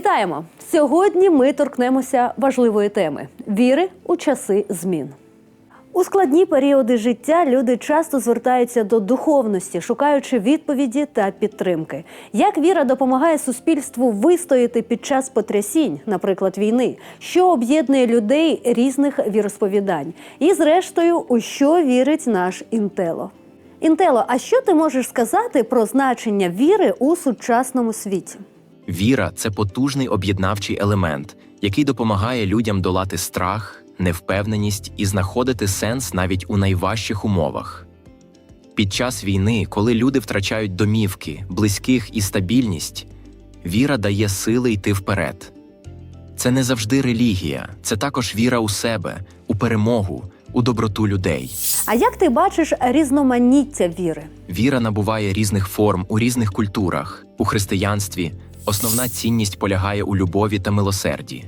Вітаємо! Сьогодні ми торкнемося важливої теми віри у часи змін. У складні періоди життя люди часто звертаються до духовності, шукаючи відповіді та підтримки. Як віра допомагає суспільству вистояти під час потрясінь, наприклад, війни, що об'єднує людей різних віросповідань, і зрештою, у що вірить наш інтело. Інтело, а що ти можеш сказати про значення віри у сучасному світі? Віра це потужний об'єднавчий елемент, який допомагає людям долати страх, невпевненість і знаходити сенс навіть у найважчих умовах. Під час війни, коли люди втрачають домівки, близьких і стабільність, віра дає сили йти вперед. Це не завжди релігія, це також віра у себе, у перемогу, у доброту людей. А як ти бачиш різноманіття віри? Віра набуває різних форм у різних культурах. У християнстві основна цінність полягає у любові та милосерді,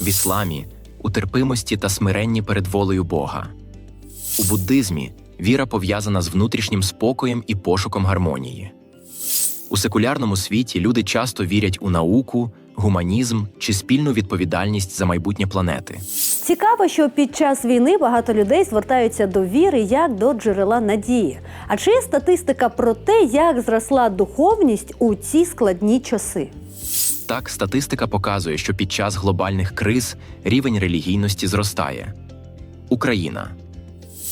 в ісламі у терпимості та смиренні перед волею Бога. У буддизмі віра пов'язана з внутрішнім спокоєм і пошуком гармонії. У секулярному світі люди часто вірять у науку, гуманізм чи спільну відповідальність за майбутнє планети. Цікаво, що під час війни багато людей звертаються до віри як до джерела надії. А чи є статистика про те, як зросла духовність у ці складні часи? Так, статистика показує, що під час глобальних криз рівень релігійності зростає. Україна.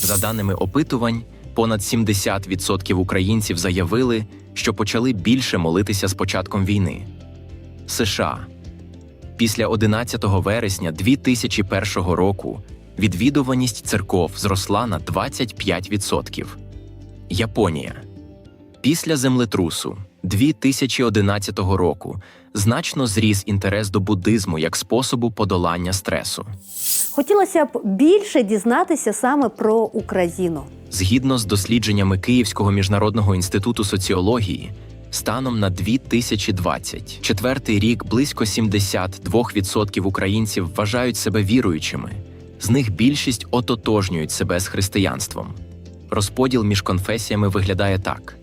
За даними опитувань, понад 70% українців заявили, що почали більше молитися з початком війни. США. Після 11 вересня 2001 року відвідуваність церков зросла на 25%. Японія. Після землетрусу 2011 року значно зріс інтерес до буддизму як способу подолання стресу. Хотілося б більше дізнатися саме про Україну. Згідно з дослідженнями Київського міжнародного інституту соціології, станом на 2024 рік близько 72% українців вважають себе віруючими. З них більшість ототожнюють себе з християнством. Розподіл між конфесіями виглядає так: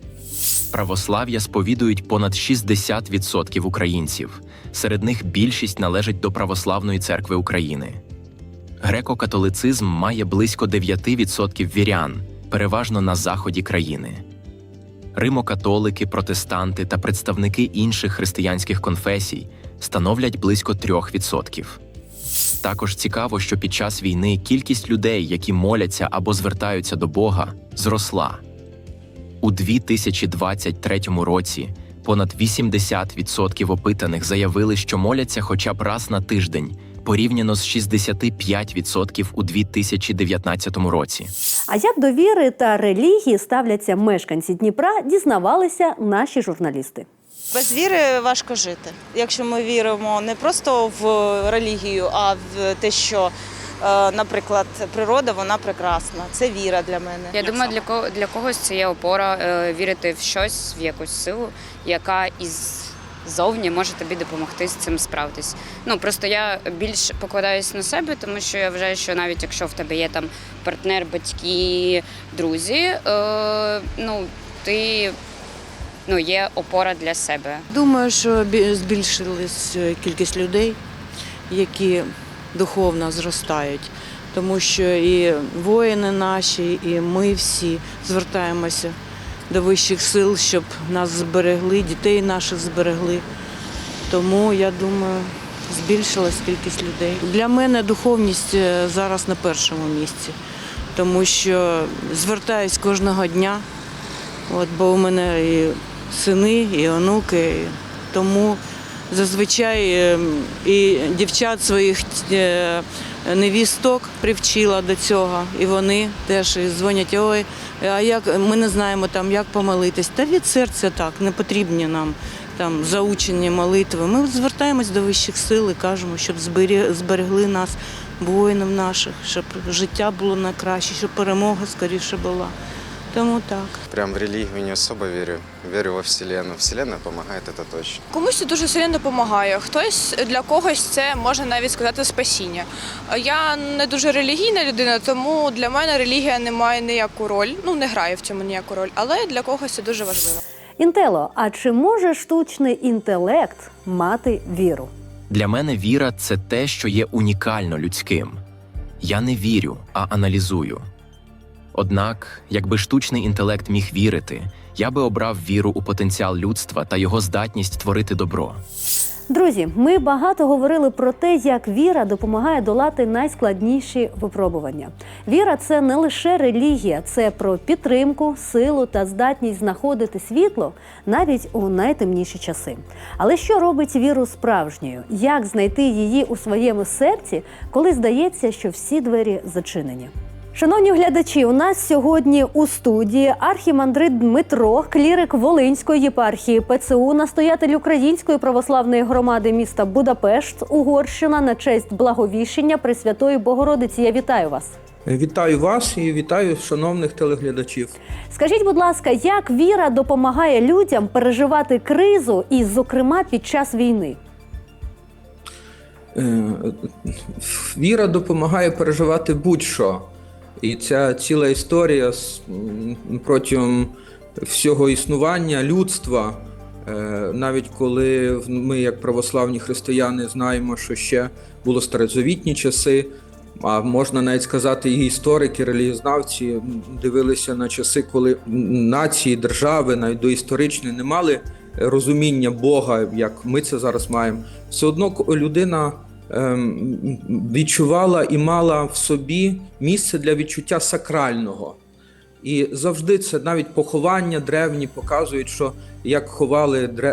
православ'я сповідують понад 60% українців. Серед них більшість належить до Православної церкви України. Греко-католицизм має близько 9% вірян, переважно на заході країни. Римо-католики, протестанти та представники інших християнських конфесій становлять близько 3%. Також цікаво, що під час війни кількість людей, які моляться або звертаються до Бога, зросла. У 2023 році понад 80% опитаних заявили, що моляться хоча б раз на тиждень, порівняно з 65% у 2019 році. А як до віри та релігії ставляться мешканці Дніпра, дізнавалися наші журналісти. Без віри важко жити. Якщо ми віримо не просто в релігію, а в те, що, е, наприклад, природа вона прекрасна. Це віра для мене. Я думаю, для кого для когось це є опора е, вірити в щось, в якусь силу, яка із зовні може тобі допомогти з цим справитись. Ну просто я більш покладаюсь на себе, тому що я вважаю, що навіть якщо в тебе є там партнер, батьки, друзі, е, ну ти ну, є опора для себе. Думаю, що бі- збільшилась е, кількість людей, які духовно зростають, тому що і воїни наші, і ми всі звертаємося до вищих сил, щоб нас зберегли, дітей наших зберегли. Тому я думаю, збільшилась кількість людей. Для мене духовність е, зараз на першому місці, тому що звертаюсь кожного дня. От, бо у мене і сини, і онуки. Тому зазвичай е, і дівчат своїх е, невісток привчила до цього. І вони теж дзвонять, ой, а як ми не знаємо там, як помолитись. Та від серця так, не потрібні нам там заучені молитви. Ми звертаємось до вищих сил і кажемо, щоб зберегли нас, воїнів наших, щоб життя було на краще, щоб перемога скоріше була. Тому так. Прям в религию не особо верю. Верю во Вселенную. Вселенная помогает, это точно. Комусь це дуже сильно допомагає. Хтось для когось це можна навіть сказати спасіння. Я не дуже релігійна людина, тому для мене релігія не має ніяку роль. Ну не грає в цьому ніяку роль, але для когось це дуже важливо. Інтело, а чи може штучний інтелект мати віру? Для мене віра це те, що є унікально людським. Я не вірю, а аналізую. Однак, якби штучний інтелект міг вірити, я би обрав віру у потенціал людства та його здатність творити добро. Друзі, ми багато говорили про те, як віра допомагає долати найскладніші випробування. Віра це не лише релігія, це про підтримку, силу та здатність знаходити світло навіть у найтемніші часи. Але що робить віру справжньою? Як знайти її у своєму серці, коли здається, що всі двері зачинені? Шановні глядачі, у нас сьогодні у студії архімандрит Дмитро, клірик Волинської єпархії ПЦУ, настоятель Української православної громади міста Будапешт, Угорщина на честь благовіщення Пресвятої Богородиці. Я вітаю вас. Вітаю вас і вітаю шановних телеглядачів. Скажіть, будь ласка, як віра допомагає людям переживати кризу, і, зокрема, під час війни? Е, Віра допомагає переживати будь-що. І ця ціла історія протягом всього існування людства, е, навіть коли ми, як православні християни, знаємо, що ще були старозавітні часи, а можна навіть сказати, і історики, релігізнавці дивилися на часи, коли нації, держави, навіть доісторичні, не мали розуміння Бога, як ми це зараз маємо. Все одно людина відчувала і мала в собі місце для відчуття сакрального. І завжди це навіть поховання древні показують, що як ховали е,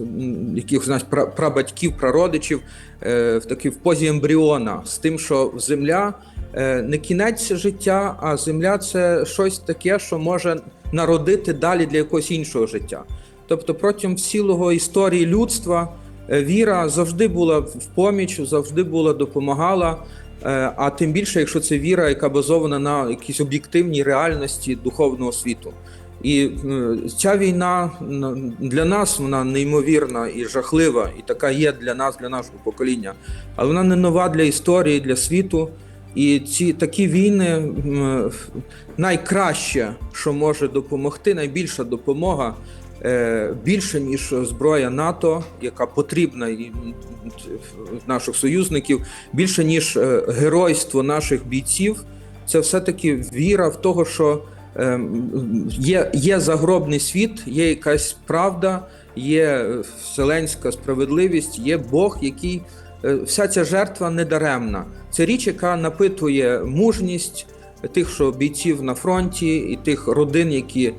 м, знаєш, прабатьків, прародичів е, в такі в позі ембріона, з тим, що земля е, не кінець життя, а земля це щось таке, що може народити далі для якогось іншого життя. Тобто, протягом цілого історії людства віра завжди була в поміч, завжди була допомагала. Е, А тим більше, якщо це віра, яка базована на якійсь об'єктивній реальності духовного світу. І е, ця війна для нас вона неймовірна і жахлива, і така є для нас, для нашого покоління. Але вона не нова для історії, для світу. І ці такі війни найкраще, що може допомогти, найбільша допомога е, більше ніж зброя НАТО, яка потрібна наших союзників, більше ніж е, геройство наших бійців. Це все-таки віра в того, що е, є, є загробний світ, є якась правда, є е, вселенська справедливість, є Бог, який е, вся ця жертва не даремна. Це річ, яка напитує мужність тих, що бійців на фронті, і тих родин, які е,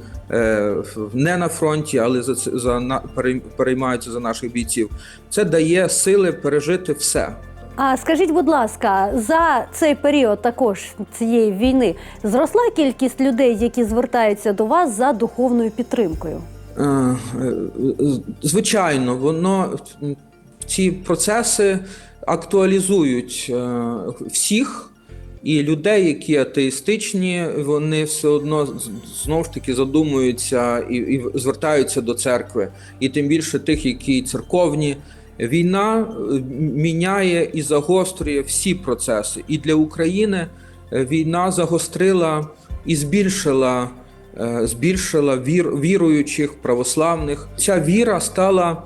не на фронті, але за, за на- переймаються за наших бійців. Це дає сили пережити все. А скажіть, будь ласка, за цей період також цієї війни зросла кількість людей, які звертаються до вас за духовною підтримкою? Е, е, Звичайно, воно ці процеси актуалізують е, всіх. І людей, які атеїстичні, вони все одно з- знову ж таки задумуються і, і звертаються до церкви, і тим більше тих, які церковні. Війна е, міняє і загострює всі процеси. І для України е, війна загострила і збільшила е, збільшила вір, віруючих православних. Ця віра стала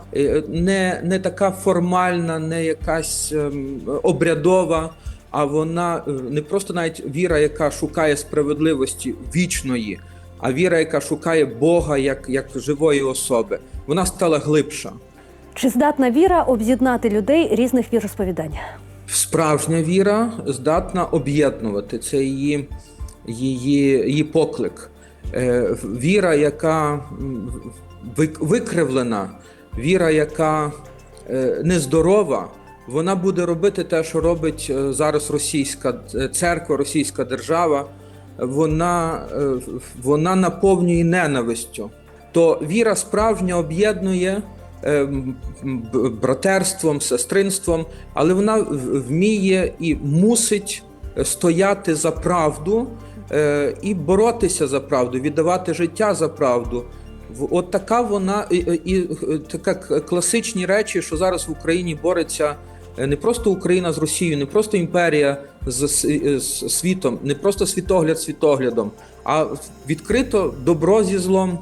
не, не така формальна, не якась ем, обрядова, а вона е, не просто навіть віра, яка шукає справедливості вічної, а віра, яка шукає Бога як, як живої особи. Вона стала глибша. Чи здатна віра об'єднати людей різних віросповідань? Справжня віра здатна об'єднувати це її, її, її поклик. Е, Віра, яка викривлена, віра, яка е, нездорова, вона буде робити те, що робить е, зараз російська церква, російська держава. Вона, е, вона наповнює ненавистю. То віра справжня об'єднує е, братерством, сестринством, але вона вміє і мусить стояти за правду е, і боротися за правду, віддавати життя за правду. От така вона і, і, така класичні речі, що зараз в Україні бореться е, не просто Україна з Росією, не просто імперія з, с- з світом, не просто світогляд світоглядом, а відкрито добро зі злом,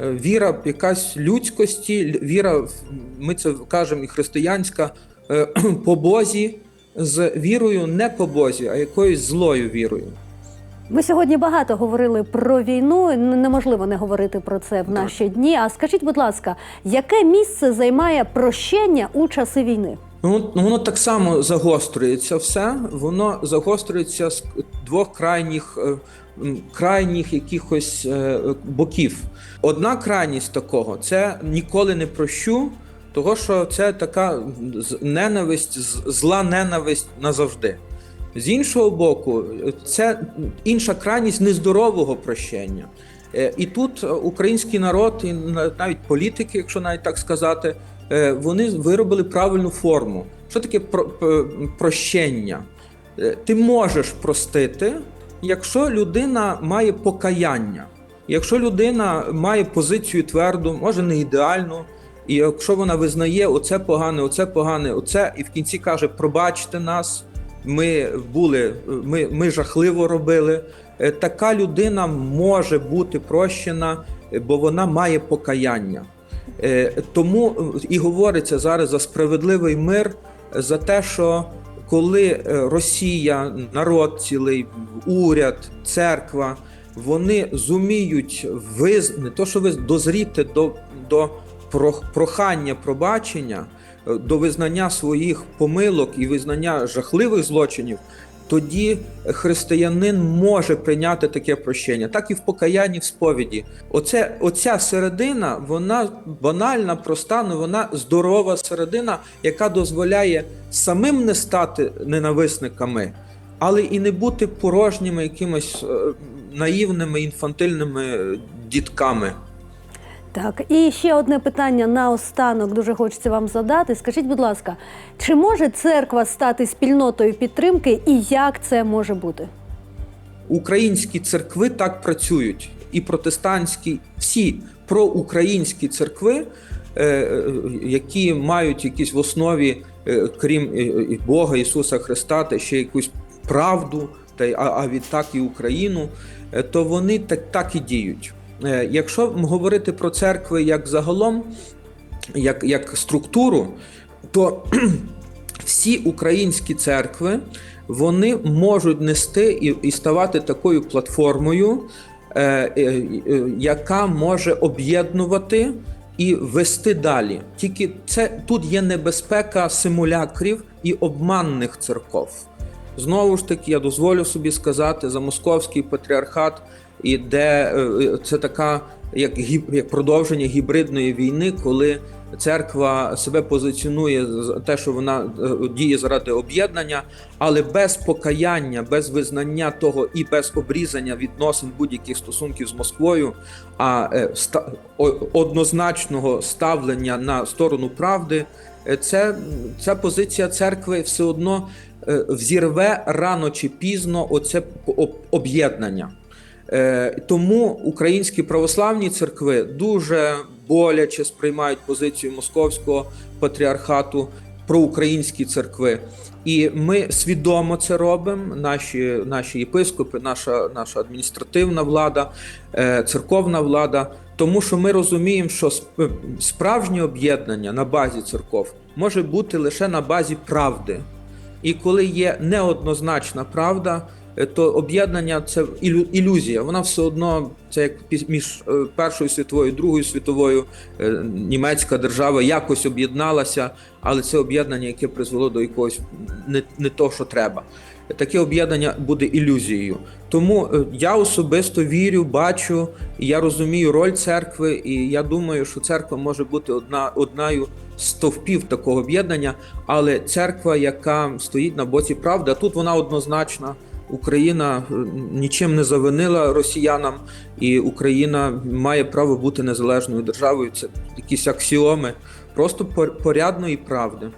Е, Віра якась людськості, віра, в- ми це кажемо і християнська, е, по Бозі з вірою не по Бозі, а якоюсь злою вірою. Ми сьогодні багато говорили про війну. Неможливо не говорити про це в наші дні. А скажіть, будь ласка, яке місце займає прощення у часи війни? Ну, ну, воно так само загострюється все. Воно загострюється з двох крайніх, е, крайніх якихось е, боків. Одна крайність такого це ніколи не прощу, того що це така ненависть, зла ненависть назавжди. З іншого боку, це інша крайність нездорового прощення. Е, І тут український народ, і навіть політики, якщо навіть так сказати, вони виробили правильну форму. Що таке про- прощення? Е, Ти можеш простити, якщо людина має покаяння, якщо людина має позицію тверду, може не ідеальну, і якщо вона визнає оце погане, оце погане, оце, і в кінці каже: пробачте нас, ми були, ми, ми жахливо робили. Е, Така людина може бути прощена, е, бо вона має покаяння. Е, Тому е, і говориться зараз за справедливий мир, е, за те, що коли Росія, народ цілий, уряд, церква, вони зуміють виз... то, що ви дозріти до, до прохання пробачення, до визнання своїх помилок і визнання жахливих злочинів, тоді християнин може прийняти таке прощення, так і в покаянні в сповіді. Оце, оця середина, вона банальна, проста, але вона здорова середина, яка дозволяє самим не стати ненависниками, але і не бути порожніми якимось е, наївними, інфантильними дітками. Так, і ще одне питання наостанок дуже хочеться вам задати. Скажіть, будь ласка, чи може церква стати спільнотою підтримки і як це може бути? Українські церкви так працюють, і протестантські, всі проукраїнські церкви, е, е, які мають якісь в основі, е, крім Бога Ісуса Христа, та ще якусь правду, та а, а відтак і Україну, то вони так, так і діють. Е, Якщо говорити про церкви як загалом, як, як структуру, то всі українські церкви вони можуть нести і, і ставати такою платформою, е, е, е, яка може об'єднувати і вести далі. Тільки це тут є небезпека симулякрів і обманних церков. Знову ж таки, я дозволю собі сказати за московський патріархат, і де е, це така як, як продовження гібридної війни, коли церква себе позиціонує те, що вона е, діє заради об'єднання, але без покаяння, без визнання того і без обрізання відносин будь-яких стосунків з Москвою, а е, однозначного ставлення на сторону правди, е, це ця позиція церкви все одно е, взірве рано чи пізно оце об- об'єднання. Е, Тому українські православні церкви дуже боляче сприймають позицію московського патріархату проукраїнські церкви. І ми свідомо це робимо. Наші, наші єпископи, наша, наша адміністративна влада, е, церковна влада. Тому що ми розуміємо, що сп- справжнє об'єднання на базі церков може бути лише на базі правди. І коли є неоднозначна правда, то об'єднання це ілю- ілюзія. Вона все одно це як між е, Першою світовою, Другою світовою е, німецька держава якось об'єдналася, але це об'єднання, яке призвело до якогось не, не того, що треба. Таке об'єднання буде ілюзією. Тому е, я особисто вірю, бачу, і я розумію роль церкви, і я думаю, що церква може бути одна одною з стовпів такого об'єднання, але церква, яка стоїть на боці правди, а тут вона однозначна. Україна е, нічим не завинила росіянам, і Україна має право бути незалежною державою. Це якісь аксіоми, просто пор- порядної правди.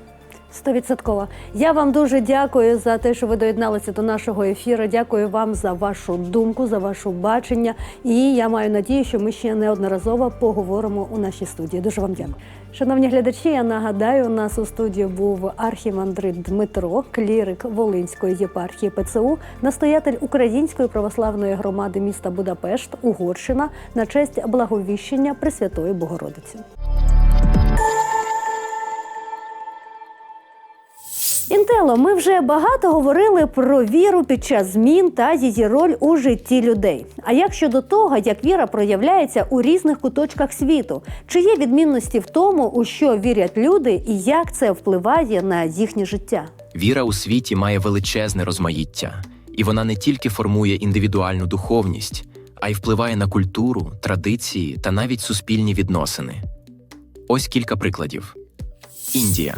Стовідсотково. Я вам дуже дякую за те, що ви доєдналися до нашого ефіру. Дякую вам за вашу думку, за ваше бачення. І я маю надію, що ми ще неодноразово поговоримо у нашій студії. Дуже вам дякую. Шановні глядачі, я нагадаю, у нас у студії був архімандрит Дмитро, клірик Волинської єпархії ПЦУ, настоятель Української православної громади міста Будапешт, Угорщина на честь благовіщення Пресвятої Богородиці. Інтело, ми вже багато говорили про віру під час змін та її роль у житті людей. А як щодо того, як віра проявляється у різних куточках світу, чи є відмінності в тому, у що вірять люди, і як це впливає на їхнє життя? Віра у світі має величезне розмаїття, і вона не тільки формує індивідуальну духовність, а й впливає на культуру, традиції та навіть суспільні відносини. Ось кілька прикладів: Індія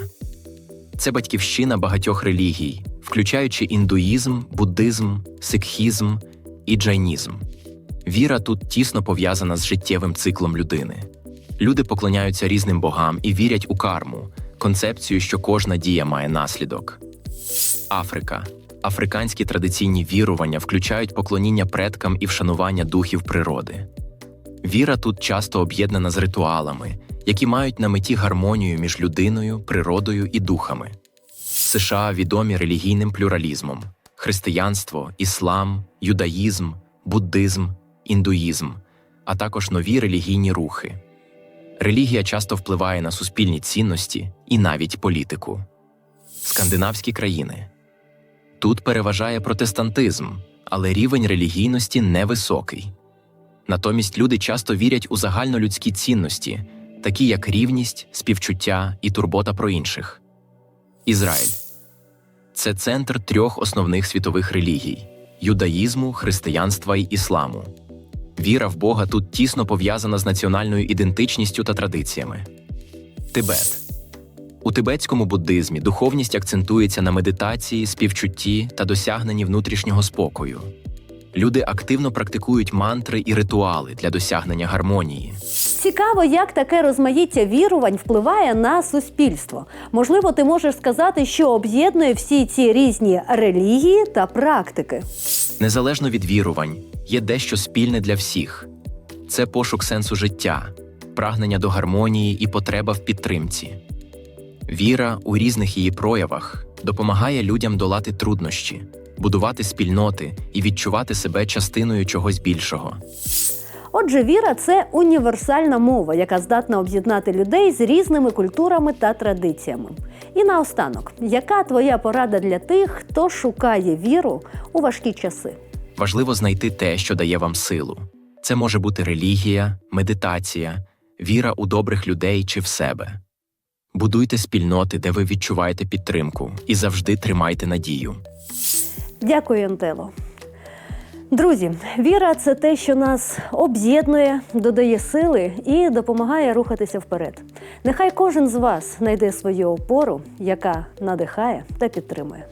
це батьківщина багатьох релігій, включаючи індуїзм, буддизм, сикхізм і джайнізм. Віра тут тісно пов'язана з життєвим циклом людини. Люди поклоняються різним богам і вірять у карму, концепцію, що кожна дія має наслідок. Африка. Африканські традиційні вірування включають поклоніння предкам і вшанування духів природи. Віра тут часто об'єднана з ритуалами, які мають на меті гармонію між людиною, природою і духами. США відомі релігійним плюралізмом: християнство, іслам, юдаїзм, буддизм, індуїзм, а також нові релігійні рухи. Релігія часто впливає на суспільні цінності і навіть політику. Скандинавські країни тут переважає протестантизм, але рівень релігійності невисокий. Натомість люди часто вірять у загальнолюдські цінності, такі як рівність, співчуття і турбота про інших. Ізраїль це центр трьох основних світових релігій юдаїзму, християнства й ісламу. Віра в Бога тут тісно пов'язана з національною ідентичністю та традиціями. Тибет у тибетському буддизмі духовність акцентується на медитації, співчутті та досягненні внутрішнього спокою. Люди активно практикують мантри і ритуали для досягнення гармонії. Цікаво, як таке розмаїття вірувань впливає на суспільство. Можливо, ти можеш сказати, що об'єднує всі ці різні релігії та практики. Незалежно від вірувань, є дещо спільне для всіх: це пошук сенсу життя, прагнення до гармонії і потреба в підтримці. Віра у різних її проявах допомагає людям долати труднощі, будувати спільноти і відчувати себе частиною чогось більшого. Отже, віра це універсальна мова, яка здатна об'єднати людей з різними культурами та традиціями. І наостанок, яка твоя порада для тих, хто шукає віру у важкі часи? Важливо знайти те, що дає вам силу. Це може бути релігія, медитація, віра у добрих людей чи в себе. Будуйте спільноти, де ви відчуваєте підтримку, і завжди тримайте надію. Дякую, Антело. Друзі, віра це те, що нас об'єднує, додає сили і допомагає рухатися вперед. Нехай кожен з вас знайде свою опору, яка надихає та підтримує.